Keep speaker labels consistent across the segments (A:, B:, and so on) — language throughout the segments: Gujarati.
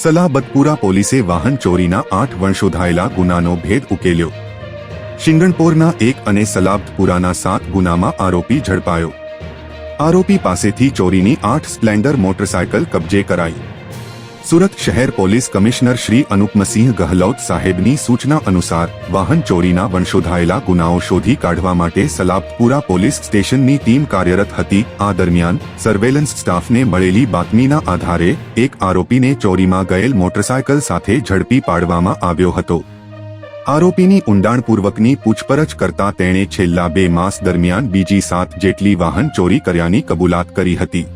A: સલાબતપુરા પોલીસે વાહન ચોરીના આઠ વંશોધાયેલા ગુનાનો ભેદ ઉકેલ્યો. શિંગણપોરના એક અને સલાબતપુરાના સાત ગુનામાં આરોપી ઝડપાયો. આરોપી પાસેથી ચોરીની આઠ સ્પ્લેન્ડર મોટરસાયકલ કબજે કરાઈ. સુરત શહેર પોલીસ કમિશનર શ્રી અનુપમસિંહ ગહલોત સાહેબની સૂચના અનુસાર, વાહન ચોરીના વંશોધાયેલા ગુનાઓ શોધી કાઢવા માટે સલાબપુરા પોલીસ સ્ટેશનની ટીમ કાર્યરત હતી. આ દરમિયાન, સર્વેલન્સ સ્ટાફને મળેલી બાતમીના આધારે, એક આરોપીને ચોરીમાં ગયેલ મોટરસાયકલ સાથે ઝડપી પાડવામાં આવ્યો હતો. આરોપીની ઊંડાણપૂર્વકની પૂછપરછ કરતા તેણે છેલ્લા બે માસ દરમિયાન બીજી સાત જેટલી વાહન ચોરી કર્યાની કબૂલાત કરી હતી.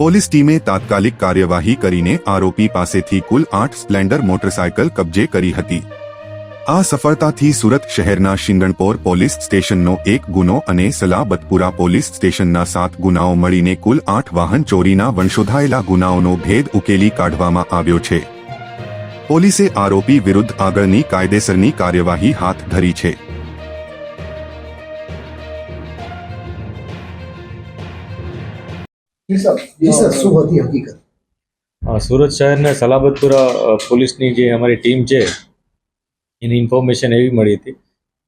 A: પોલીસ ટીમે તાત્કાલિક કાર્યવાહી કરીને આરોપી પાસેથી કુલ આઠ સ્પ્લેન્ડર મોટરસાયકલ કબજે કરી હતી. આ સફળતાથી સુરત શહેરના શિંગણપોર પોલીસ સ્ટેશનનો એક ગુનો અને સલાબતપુરા પોલીસ સ્ટેશનના સાત ગુનાઓ મળીને કુલ આઠ વાહન ચોરીના વંશોધાયેલા ગુનાઓનો ભેદ ઉકેલી કાઢવામાં આવ્યો છે. પોલીસે આરોપી વિરુદ્ધ આગળની કાયદેસરની કાર્યવાહી હાથ ધરી છે.
B: સુરત શહેરના સલાબતપુરા પોલીસની જે અમારી ટીમ છે, એની ઇન્ફોર્મેશન એવી મળી હતી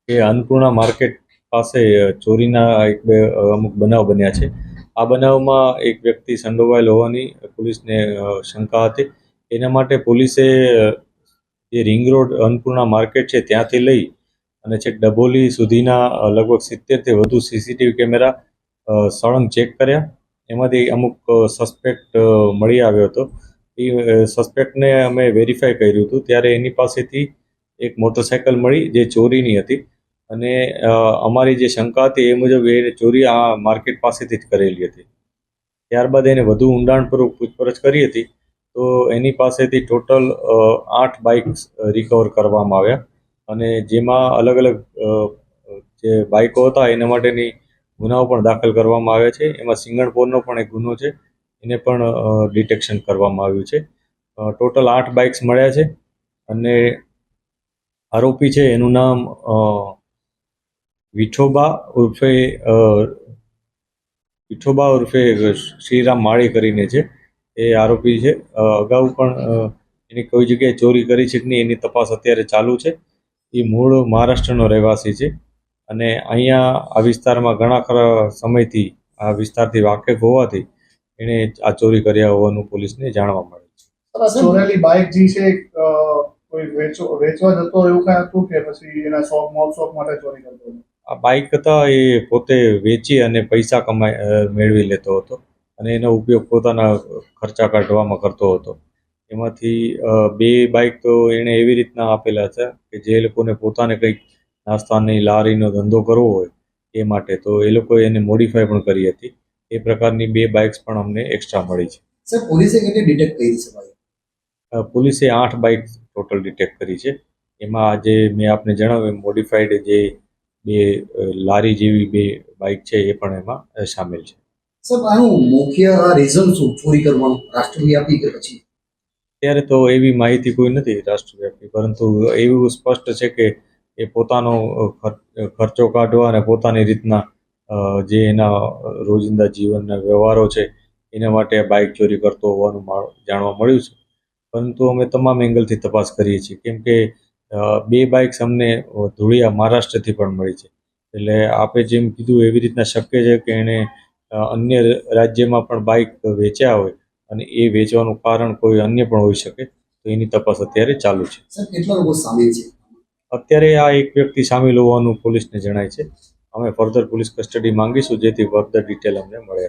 B: કે અન્નપૂર્ણા માર્કેટ પાસે ચોરીના એક બે અમુક બનાવ બન્યા છે. આ બનાવમાં એક વ્યક્તિ સંડોવાયેલ હોવાની પોલીસને શંકા હતી. એના માટે પોલીસે જે રિંગ રોડ અન્નપૂર્ણા માર્કેટ છે, ત્યાંથી લઈ અને છેક ડભોલી સુધીના લગભગ સિત્તેરથી વધુ સીસીટીવી કેમેરા સળંગ ચેક કર્યા. એમાંથી અમુક સસ્પેક્ટ મળી આવ્યો હતો. એ સસ્પેક્ટને અમે વેરીફાઈ કર્યું હતું. ત્યારે એની પાસેથી એક મોટરસાયકલ મળી જે ચોરીની હતી. અને અમારી જે શંકા હતી એ મુજબ એ ચોરી આ માર્કેટ પાસેથી જ કરેલી હતી. ત્યારબાદ એને વધુ ઊંડાણપૂર્વક પૂછપરછ કરી હતી. તો એની પાસેથી ટોટલ આઠ બાઇક્સ રિકવર કરવામાં આવ્યા. અને જેમાં અલગ અલગ જે બાઇકો હતા એના માટેની ગુનાઓ પણ દાખલ કરવામાં આવ્યા છે. એમાં સિંગણપોરનો પણ એક ગુનો છે. એને પણ ડિટેક્શન કરવામાં આવ્યું છે. ટોટલ આઠ બાઇક્સ મળ્યા છે અને આરોપી છે એનું નામ વિઠોબા ઉર્ફે વિઠોબા ઉર્ફે શ્રીરામ માળી કરીને છે. એ આરોપી છે. અગાઉ પણ એની કોઈ જગ્યાએ ચોરી કરી છે કે નહીં એની તપાસ અત્યારે ચાલુ છે. એ મૂળ મહારાષ્ટ્રનો રહેવાસી છે. અને અહીંયા આ વિસ્તારમાં ઘણા ખરા સમયથી આ વિસ્તારથી વાકેફ હોવાથી એણે આ ચોરી કર્યા હોવાનું પોલીસને જાણવા મળે છે.
C: ચોરેલી બાઇક જે છે કોઈ વેચો વેચવા જતો એવું કાંઈ હતું કે પછી એના શોખ મોલ શોખ માટે ચોરી કરતો
B: આ બાઇક હતા એ પોતે વેચી અને પૈસા કમાઈ મેળવી લેતો હતો અને એનો ઉપયોગ પોતાના ખર્ચા કાઢવામાં કરતો હતો. એમાંથી બે બાઇક તો એણે એવી રીતના આપેલા છે કે જે લોકોને પોતાને કંઈક નાસ્તાની લારીનો ધંધો કરવો હોય એ માટે તો એ લોકોએ એને મોડિફાઈ પણ કરી હતી. એ પ્રકારની બે બાઇક્સ પણ અમને એક્સ્ટ્રા મળી છે.
C: સર પોલીસે કેટલી ડિટેક્ટ કરી છે ભાઈ?
B: પોલીસે આઠ બાઇક ટોટલ ડિટેક્ટ કરી છે. એમાં આજે મેં આપને જણાવ્યું મોડિફાઈડ જે બે લારી જેવી બે બાઇક છે એ પણ એમાં સામેલ છે.
C: સર આનું મુખ્ય રીઝન શું? ચોરી કરવાનું? રાષ્ટ્રવ્યાપી કે પછી?
B: ત્યારે તો એવી માહિતી કોઈ નથી રાષ્ટ્રવ્યાપી પરંતુ એવું સ્પષ્ટ છે કે એ પોતાનો ખર્ચો કાઢવા અને પોતાની રીતના જે એના રોજિંદા જીવનના વ્યવહારો છે, એના માટે બાઇક ચોરી કરતો હોવાનું જાણવા મળ્યું છે. પરંતુ અમે તમામ એંગલથી તપાસ કરીએ છીએ. કેમ કે બે બાઇક્સ અમને ધૂળિયા મહારાષ્ટ્રથી પણ મળી છે. એટલે આપે જેમ કીધું એવી રીતના શક્ય છે કે એણે અન્ય રાજ્યમાં પણ બાઇક વેચ્યા હોય અને એ વેચવાનું કારણ કોઈ અન્ય પણ હોઈ શકે, તો એની તપાસ અત્યારે ચાલુ છે.
C: કેટલા લોકો સામેલ છે?
B: અત્યારે આ એક વ્યક્તિ સામેલ હોવાનું પોલીસને જણાય છે. અમે ફર્ધર પોલીસ કસ્ટડી માંગીશું, જેથી ફર્ધર ડિટેલ અમને મળે.